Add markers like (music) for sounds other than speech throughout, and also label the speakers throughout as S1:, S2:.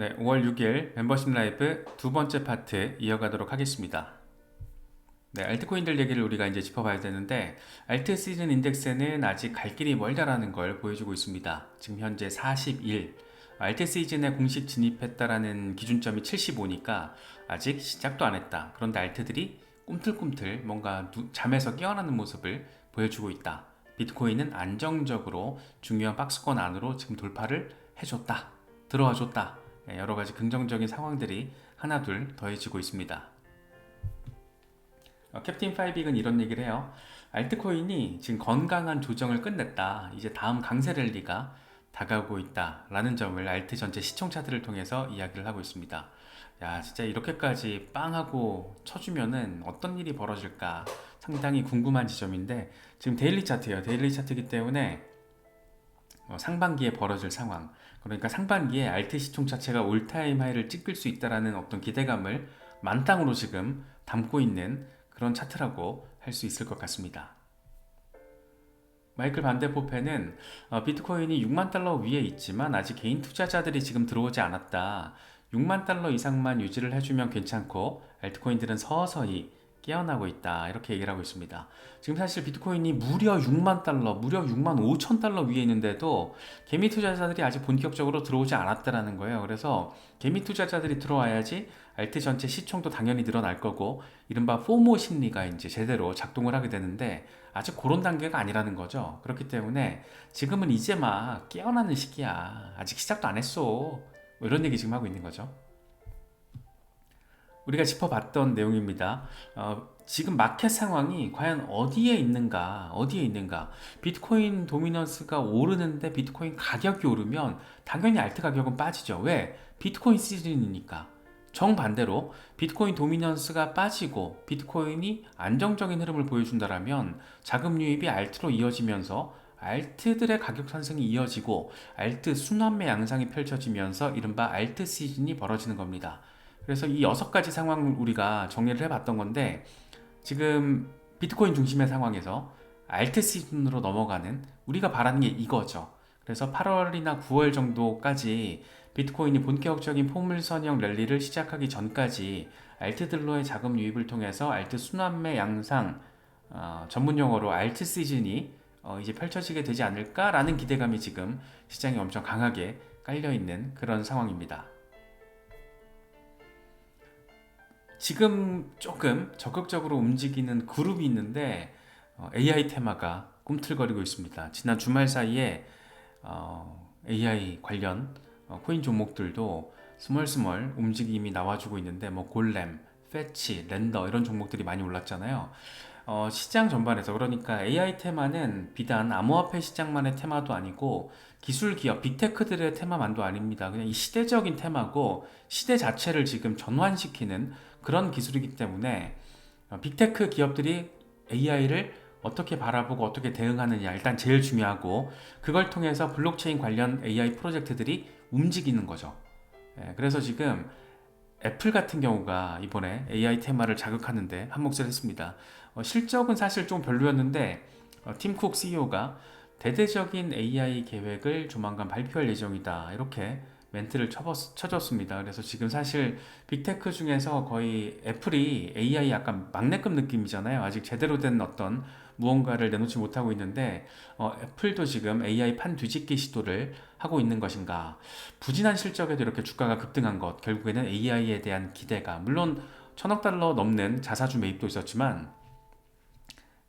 S1: 네, 5월 6일 멤버십 라이브 두 번째 파트 이어가도록 하겠습니다. 네, 알트코인들 얘기를 우리가 이제 짚어봐야 되는데 알트 시즌 인덱스는 아직 갈 길이 멀다라는 걸 보여주고 있습니다. 지금 현재 41. 알트 시즌에 공식 진입했다라는 기준점이 75니까 아직 시작도 안 했다. 그런데 알트들이 꿈틀꿈틀 뭔가 누, 잠에서 깨어나는 모습을 보여주고 있다. 비트코인은 안정적으로 중요한 박스권 안으로 지금 돌파를 해줬다. 들어와 줬다. 예, 여러 가지 긍정적인 상황들이 하나둘 더해지고 있습니다. 어, 캡틴 파이빅은 이런 얘기를 해요. 알트코인이 지금 건강한 조정을 끝냈다. 이제 다음 강세 랠리가 다가오고 있다 라는 점을 알트 전체 시청자들을 통해서 이야기를 하고 있습니다. 야, 진짜 이렇게까지 빵하고 쳐주면은 어떤 일이 벌어질까 상당히 궁금한 지점인데 지금 데일리 차트예요. 데일리 차트이기 때문에 어, 상반기에 벌어질 상황. 그러니까 상반기에 알트 시총 자체가 올타임 하이를 찍을 수 있다라는 어떤 기대감을 만땅으로 지금 담고 있는 그런 차트라고 할 수 있을 것 같습니다. 마이클 반데포페는 어, 비트코인이 6만 달러 위에 있지만 아직 개인 투자자들이 지금 들어오지 않았다. 6만 달러 이상만 유지를 해주면 괜찮고 알트코인들은 서서히 깨어나고 있다 이렇게 얘기를 하고 있습니다. 지금 사실 비트코인이 무려 6만 달러, 무려 6만 5천 달러 위에 있는데도 개미 투자자들이 아직 본격적으로 들어오지 않았다라는 거예요. 그래서 개미 투자자들이 들어와야지 알트 전체 시총도 당연히 늘어날 거고 이른바 포모 심리가 이제 제대로 작동을 하게 되는데 아직 그런 단계가 아니라는 거죠. 그렇기 때문에 지금은 이제 막 깨어나는 시기야. 아직 시작도 안 했어. 뭐 이런 얘기 지금 하고 있는 거죠. 우리가 짚어봤던 내용입니다. 어, 지금 마켓 상황이 과연 어디에 있는가, 어디에 있는가. 비트코인 도미넌스가 오르는데 비트코인 가격이 오르면 당연히 알트 가격은 빠지죠. 왜? 비트코인 시즌이니까. 정반대로 비트코인 도미넌스가 빠지고 비트코인이 안정적인 흐름을 보여준다라면 자금 유입이 알트로 이어지면서 알트들의 가격 상승이 이어지고 알트 순환매 양상이 펼쳐지면서 이른바 알트 시즌이 벌어지는 겁니다. 그래서 이 여섯 가지 상황을 우리가 정리를 해봤던 건데 지금 비트코인 중심의 상황에서 알트 시즌으로 넘어가는 우리가 바라는 게 이거죠. 그래서 8월이나 9월 정도까지 비트코인이 본격적인 포물선형 랠리를 시작하기 전까지 알트들로의 자금 유입을 통해서 알트 순환매 양상 어, 전문 용어로 알트 시즌이 어, 이제 펼쳐지게 되지 않을까라는 기대감이 지금 시장에 엄청 강하게 깔려 있는 그런 상황입니다. 지금 조금 적극적으로 움직이는 그룹이 있는데 어, AI 테마가 꿈틀거리고 있습니다. 지난 주말 사이에 어, AI 관련 어, 코인 종목들도 스멀스멀 움직임이 나와주고 있는데 뭐 골렘, 패치, 렌더 이런 종목들이 많이 올랐잖아요. 어, 시장 전반에서 그러니까 AI 테마는 비단 암호화폐 시장만의 테마도 아니고 기술 기업, 빅테크들의 테마만도 아닙니다. 그냥 이 시대적인 테마고 시대 자체를 지금 전환시키는 그런 기술이기 때문에 어, 빅테크 기업들이 AI를 어떻게 바라보고 어떻게 대응하느냐 일단 제일 중요하고 그걸 통해서 블록체인 관련 AI 프로젝트들이 움직이는 거죠. 예, 그래서 지금 애플 같은 경우가 이번에 AI 테마를 자극하는데 한몫을 했습니다. 어, 실적은 사실 좀 별로였는데 어, 팀쿡 CEO가 대대적인 AI 계획을 조만간 발표할 예정이다 이렇게 멘트를 쳐봤, 쳐줬습니다. 그래서 지금 사실 빅테크 중에서 거의 애플이 AI 약간 막내급 느낌이잖아요. 아직 제대로 된 어떤 무언가를 내놓지 못하고 있는데 어, 애플도 지금 AI 판 뒤집기 시도를 하고 있는 것인가? 부진한 실적에도 이렇게 주가가 급등한 것 결국에는 AI에 대한 기대가 물론 천억 달러 넘는 자사주 매입도 있었지만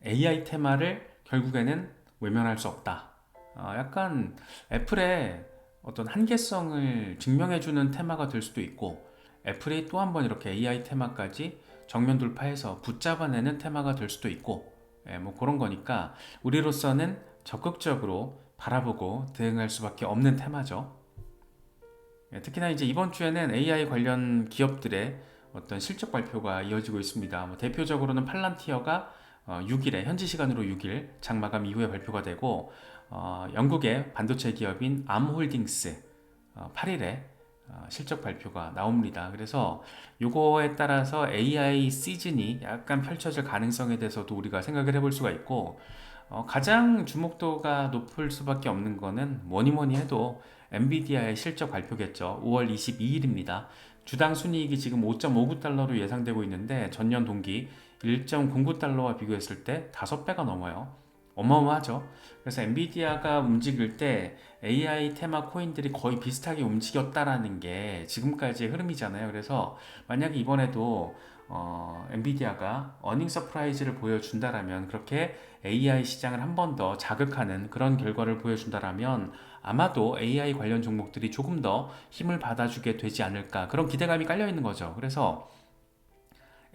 S1: AI 테마를 결국에는 외면할 수 없다. 어, 약간 애플의 어떤 한계성을 증명해주는 테마가 될 수도 있고 애플이 또 한 번 이렇게 AI 테마까지 정면 돌파해서 붙잡아내는 테마가 될 수도 있고 예, 뭐 그런 거니까 우리로서는 적극적으로 바라보고 대응할 수밖에 없는 테마죠. 예, 특히나 이제 이번 주에는 AI 관련 기업들의 어떤 실적 발표가 이어지고 있습니다. 뭐 대표적으로는 팔란티어가 어, 6일에 현지 시간으로 6일 장마감 이후에 발표가 되고 어, 영국의 반도체 기업인 암홀딩스 어, 8일에 어, 실적 발표가 나옵니다. 그래서 요거에 따라서 AI 시즌이 약간 펼쳐질 가능성에 대해서도 우리가 생각을 해볼 수가 있고 어, 가장 주목도가 높을 수밖에 없는 거는 뭐니 뭐니 해도 엔비디아의 실적 발표겠죠. 5월 22일입니다. 주당 순이익이 지금 5.59달러로 예상되고 있는데 전년 동기 1.09달러와 비교했을 때 5배가 넘어요. 어마어마하죠. 그래서 엔비디아가 움직일 때 AI 테마 코인들이 거의 비슷하게 움직였다라는 게 지금까지의 흐름이잖아요. 그래서 만약에 이번에도 어, 엔비디아가 어닝 서프라이즈를 보여준다라면 그렇게 AI 시장을 한 번 더 자극하는 그런 결과를 보여준다라면 아마도 AI 관련 종목들이 조금 더 힘을 받아주게 되지 않을까 그런 기대감이 깔려 있는 거죠. 그래서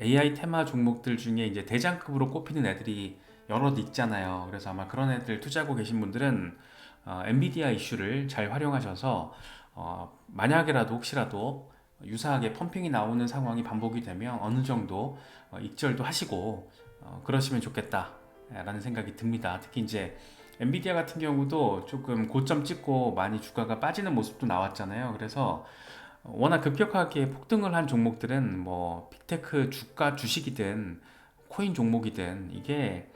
S1: AI 테마 종목들 중에 이제 대장급으로 꼽히는 애들이 여럿 있잖아요. 그래서 아마 그런 애들 투자하고 계신 분들은 어, 엔비디아 이슈를 잘 활용하셔서 어, 만약에라도 혹시라도 유사하게 펌핑이 나오는 상황이 반복이 되면 어느 정도 어, 익절도 하시고 어, 그러시면 좋겠다라는 생각이 듭니다. 특히 이제 엔비디아 같은 경우도 조금 고점 찍고 많이 주가가 빠지는 모습도 나왔잖아요. 그래서 워낙 급격하게 폭등을 한 종목들은 뭐 빅테크 주가 주식이든 코인 종목이든 이게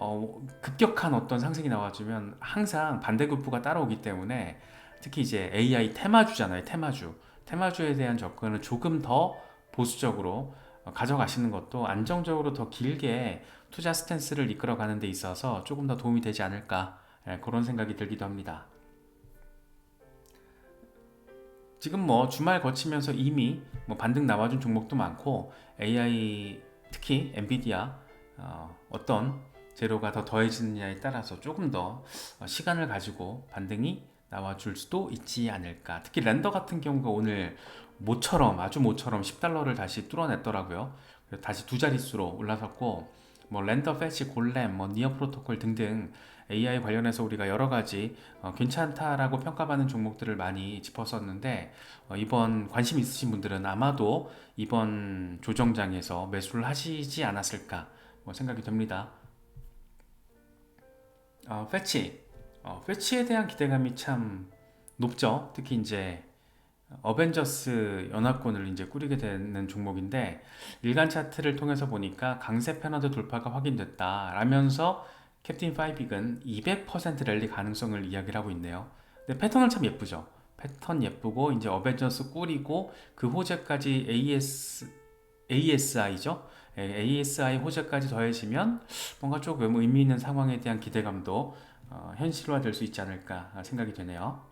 S1: 어, 급격한 어떤 상승이 나와주면 항상 반대급부가 따라오기 때문에 특히 이제 AI 테마주잖아요. 테마주. 테마주에 대한 접근을 조금 더 보수적으로 어, 가져가시는 것도 안정적으로 더 길게 투자 스탠스를 이끌어가는 데 있어서 조금 더 도움이 되지 않을까 예, 그런 생각이 들기도 합니다. 지금 뭐 주말 거치면서 이미 뭐 반등 나와준 종목도 많고 AI 특히 엔비디아 어, 어떤 재료가 더 더해지느냐에 따라서 조금 더 어, 시간을 가지고 반등이 나와줄 수도 있지 않을까. 특히 랜더 같은 경우가 오늘 모처럼 아주 모처럼 10달러를 다시 뚫어냈더라고요. 다시 두 자릿수로 올라섰고 뭐 랜더 패치 골렘 뭐 니어 프로토콜 등등 AI 관련해서 우리가 여러 가지 어, 괜찮다라고 평가받는 종목들을 많이 짚었었는데 어, 이번 관심 있으신 분들은 아마도 이번 조정장에서 매수를 하시지 않았을까 뭐 생각이 듭니다. 어, 패치 어, 패치에 대한 기대감이 참 높죠. 특히 이제 어벤져스 연합군을 이제 꾸리게 되는 종목인데 일간 차트를 통해서 보니까 강세 패너드 돌파가 확인됐다 라면서 캡틴 파이빅은 200% 랠리 가능성을 이야기를 하고 있네요. 근데 패턴은 참 예쁘죠. 패턴 예쁘고 이제 어벤져스 꾸리고 그 호재까지 AS ASI죠. ASI 호재까지 더해지면 뭔가 조금 의미 있는 상황에 대한 기대감도 어, 현실화될 수 있지 않을까 생각이 되네요.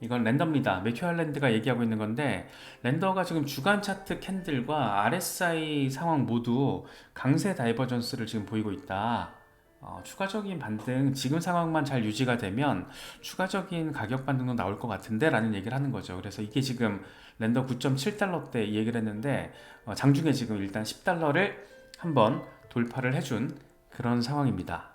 S1: 이건 랜더입니다. 매튜 할랜드가 얘기하고 있는 건데 랜더가 지금 주간 차트 캔들과 RSI 상황 모두 강세 다이버전스를 지금 보이고 있다. 어, 추가적인 반등 지금 상황만 잘 유지가 되면 추가적인 가격 반등도 나올 것 같은데 라는 얘기를 하는 거죠. 그래서 이게 지금 랜더 9.7달러대 얘기를 했는데 어, 장중에 지금 일단 10달러를 한번 돌파를 해준 그런 상황입니다.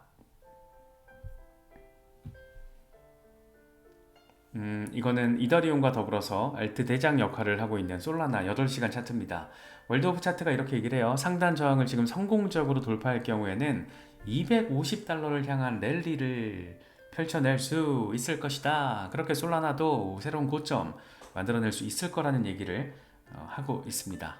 S1: 음, 이거는 이더리움과 더불어서 알트 대장 역할을 하고 있는 솔라나 8시간 차트입니다. 월드 오브 차트가 이렇게 얘기를 해요. 상단 저항을 지금 성공적으로 돌파할 경우에는 250달러를 향한 랠리를 펼쳐낼 수 있을 것이다. 그렇게 솔라나도 새로운 고점 만들어낼 수 있을 거라는 얘기를 어, 하고 있습니다.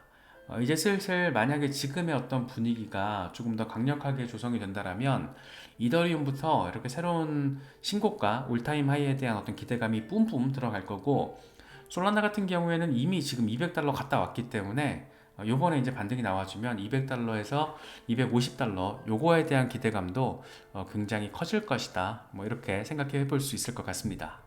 S1: 어, 이제 슬슬 만약에 지금의 어떤 분위기가 조금 더 강력하게 조성이 된다라면 이더리움부터 이렇게 새로운 신고가 올타임 하이에 대한 어떤 기대감이 뿜뿜 들어갈 거고 솔라나 같은 경우에는 이미 지금 200달러 갔다 왔기 때문에 어, 요번에 이제 반등이 나와주면 200달러에서 250달러 요거에 대한 기대감도 어, 굉장히 커질 것이다 뭐 이렇게 생각해 볼 수 있을 것 같습니다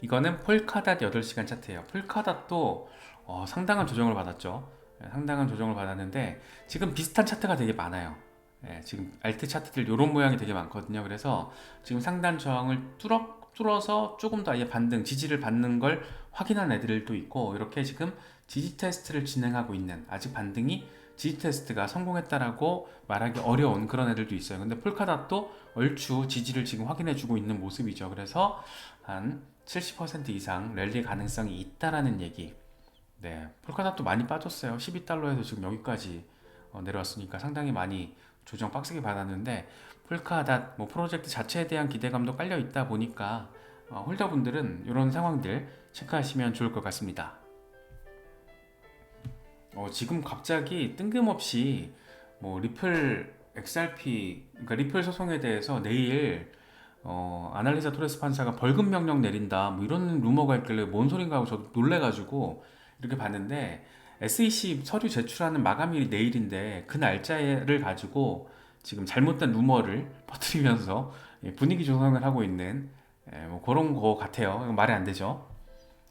S1: 이거는 폴카닷 8시간 차트예요 폴카닷도 어, 상당한 조정을 받았죠. 예, 상당한 조정을 받았는데 지금 비슷한 차트가 되게 많아요. 예, 지금 알트 차트들 이런 모양이 되게 많거든요. 그래서 지금 상단 저항을 뚫어 뚫어서 조금 더 아예 반등 지지를 받는 걸 확인한 애들도 있고 이렇게 지금 지지 테스트를 진행하고 있는 아직 반등이 지지 테스트가 성공했다라고 말하기 어려운 그런 애들도 있어요. 근데 폴카닷도 얼추 지지를 지금 확인해주고 있는 모습이죠. 그래서 한 70% 이상 랠리 가능성이 있다라는 얘기. 네, 폴카닷도 많이 빠졌어요. 12달러에서 지금 여기까지 어, 내려왔으니까 상당히 많이 조정 빡세게 받았는데 폴카닷 뭐 프로젝트 자체에 대한 기대감도 깔려 있다 보니까 어, 홀더분들은 이런 상황들 체크하시면 좋을 것 같습니다. 어, 지금 갑자기 뜬금없이 뭐 리플 XRP 그러니까 리플 소송에 대해서 내일 어, 아날리사 토레스 판사가 벌금 명령 내린다 뭐 이런 루머가 있길래 뭔 소린가 하고 저도 놀래가지고 이렇게 봤는데 SEC 서류 제출하는 마감일이 내일인데 그 날짜를 가지고 지금 잘못된 루머를 (laughs) 퍼뜨리면서 예, 분위기 조성을 하고 있는 예, 뭐 그런 거 같아요. 말이 안 되죠.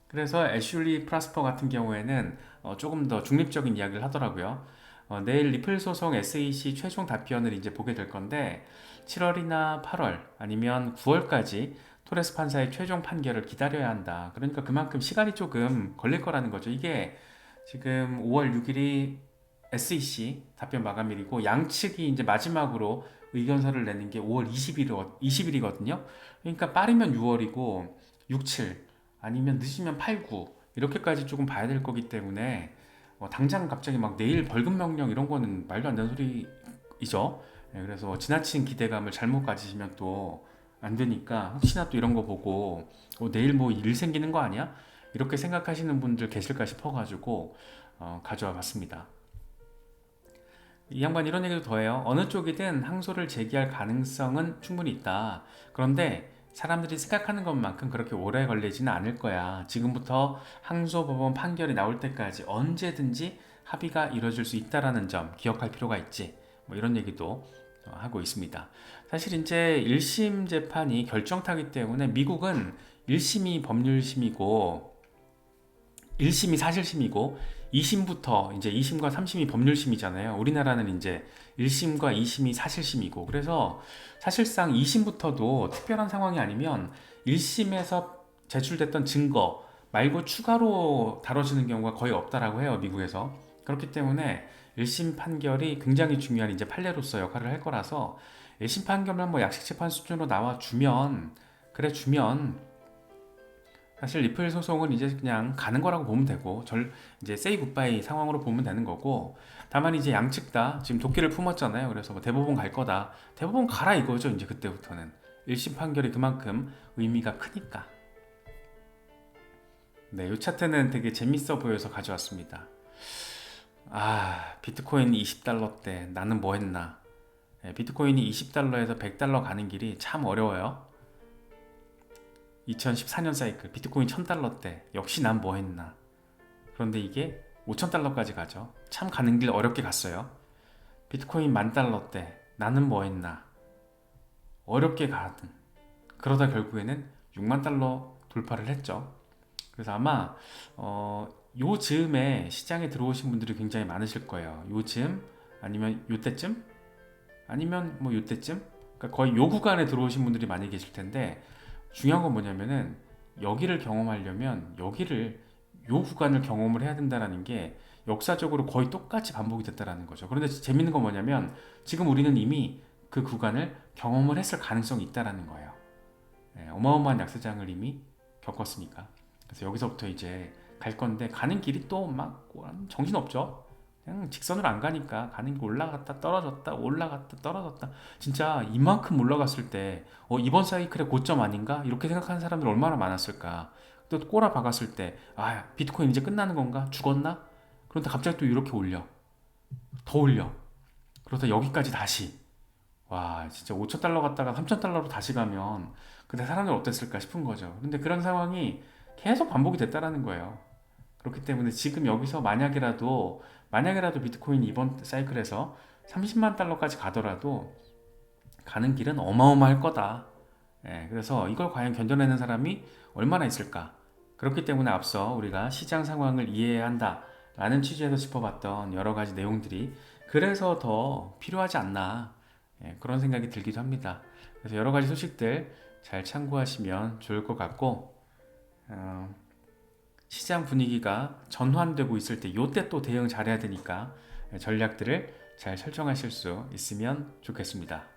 S1: 그래서 애슐리 프라스퍼 같은 경우에는 어, 조금 더 중립적인 이야기를 하더라고요. 어, 내일 리플 소송 SEC 최종 답변을 이제 보게 될 건데 7월이나 8월 아니면 9월까지 토레스 판사의 최종 판결을 기다려야 한다. 그러니까 그만큼 시간이 조금 걸릴 거라는 거죠. 이게 지금 5월 6일이 SEC 답변 마감일이고 양측이 이제 마지막으로 의견서를 내는 게 5월 20일, 20일이거든요. 그러니까 빠르면 6월이고 6, 7 아니면 늦으면 8, 9 이렇게까지 조금 봐야 될 거기 때문에 어, 당장 갑자기 막 내일 벌금 명령 이런 거는 말도 안 되는 소리이죠. 예, 그래서 지나친 기대감을 잘못 가지시면 또 안 되니까 혹시나 또 이런 거 보고 어, 내일 뭐 일 생기는 거 아니야? 이렇게 생각하시는 분들 계실까 싶어가지고 어, 가져와 봤습니다. 이 양반 이런 얘기도 더해요. 어느 쪽이든 항소를 제기할 가능성은 충분히 있다. 그런데 사람들이 생각하는 것만큼 그렇게 오래 걸리지는 않을 거야. 지금부터 항소법원 판결이 나올 때까지 언제든지 합의가 이루어질 수 있다라는 점 기억할 필요가 있지. 뭐 이런 얘기도 어, 하고 있습니다. 사실 이제 1심 재판이 결정타기 때문에 미국은 1심이 법률심이고 1심이 사실심이고 2심부터 이제 2심과 3심이 법률심이잖아요. 우리나라는 이제 1심과 2심이 사실심이고 그래서 사실상 2심부터도 특별한 상황이 아니면 1심에서 제출됐던 증거 말고 추가로 다뤄지는 경우가 거의 없다라고 해요. 미국에서. 그렇기 때문에 1심 판결이 굉장히 중요한 이제 판례로서 역할을 할 거라서 1심 판결만 뭐 약식 재판 수준으로 나와 주면 그래 주면 사실 리플 소송은 이제 그냥 가는 거라고 보면 되고 절 이제 세이 굿바이 상황으로 보면 되는 거고 다만 이제 양측 다 지금 도끼를 품었잖아요. 그래서 뭐 대법원 갈 거다. 대법원 가라 이거죠. 이제 그때부터는 1심 판결이 그만큼 의미가 크니까. 네, 이 차트는 되게 재밌어 보여서 가져왔습니다. 아, 비트코인 20달러대 나는 뭐 했나? 네, 비트코인이 20달러에서 100달러 가는 길이 참 어려워요. 2014년 사이클 비트코인 1000달러 때 역시 난 뭐 했나. 그런데 이게 5000달러까지 가죠. 참 가는 길 어렵게 갔어요. 비트코인 만 달러 때 나는 뭐 했나. 어렵게 가든. 그러다 결국에는 6만 달러 돌파를 했죠. 그래서 아마 어, 요 즈음에 시장에 들어오신 분들이 굉장히 많으실 거예요. 요 즈음? 아니면 요 때쯤? 아니면 뭐 요 때쯤? 그러니까 거의 요 구간에 들어오신 분들이 많이 계실 텐데 중요한 건 뭐냐면은 여기를 경험하려면 여기를 요 구간을 경험을 해야 된다라는 게 역사적으로 거의 똑같이 반복이 됐다라는 거죠. 그런데 재밌는 건 뭐냐면 지금 우리는 이미 그 구간을 경험을 했을 가능성이 있다라는 거예요. 네, 어마어마한 약세장을 이미 겪었으니까. 그래서 여기서부터 이제 갈 건데 가는 길이 또 막 정신 없죠. 그냥 직선으로 안 가니까 가는 길 올라갔다 떨어졌다 올라갔다 떨어졌다. 진짜 이만큼 올라갔을 때 어, 이번 사이클의 고점 아닌가? 이렇게 생각하는 사람들 얼마나 많았을까? 또 꼬라 박았을 때 아 비트코인 이제 끝나는 건가? 죽었나? 그런데 갑자기 또 이렇게 올려. 더 올려. 그러다 여기까지 다시. 와 진짜 5천 달러 갔다가 3천 달러로 다시 가면 그때 사람들 어땠을까 싶은 거죠. 근데 그런 상황이 계속 반복이 됐다라는 거예요. 그렇기 때문에 지금 여기서 만약이라도 만약이라도 비트코인 이번 사이클에서 30만 달러까지 가더라도 가는 길은 어마어마할 거다. 예, 그래서 이걸 과연 견뎌내는 사람이 얼마나 있을까? 그렇기 때문에 앞서 우리가 시장 상황을 이해해야 한다 라는 취지에서 짚어봤던 여러 가지 내용들이 그래서 더 필요하지 않나 예, 그런 생각이 들기도 합니다. 그래서 여러 가지 소식들 잘 참고하시면 좋을 것 같고 어, 시장 분위기가 전환되고 있을 때 요때 또 대응 잘해야 되니까 전략들을 잘 설정하실 수 있으면 좋겠습니다.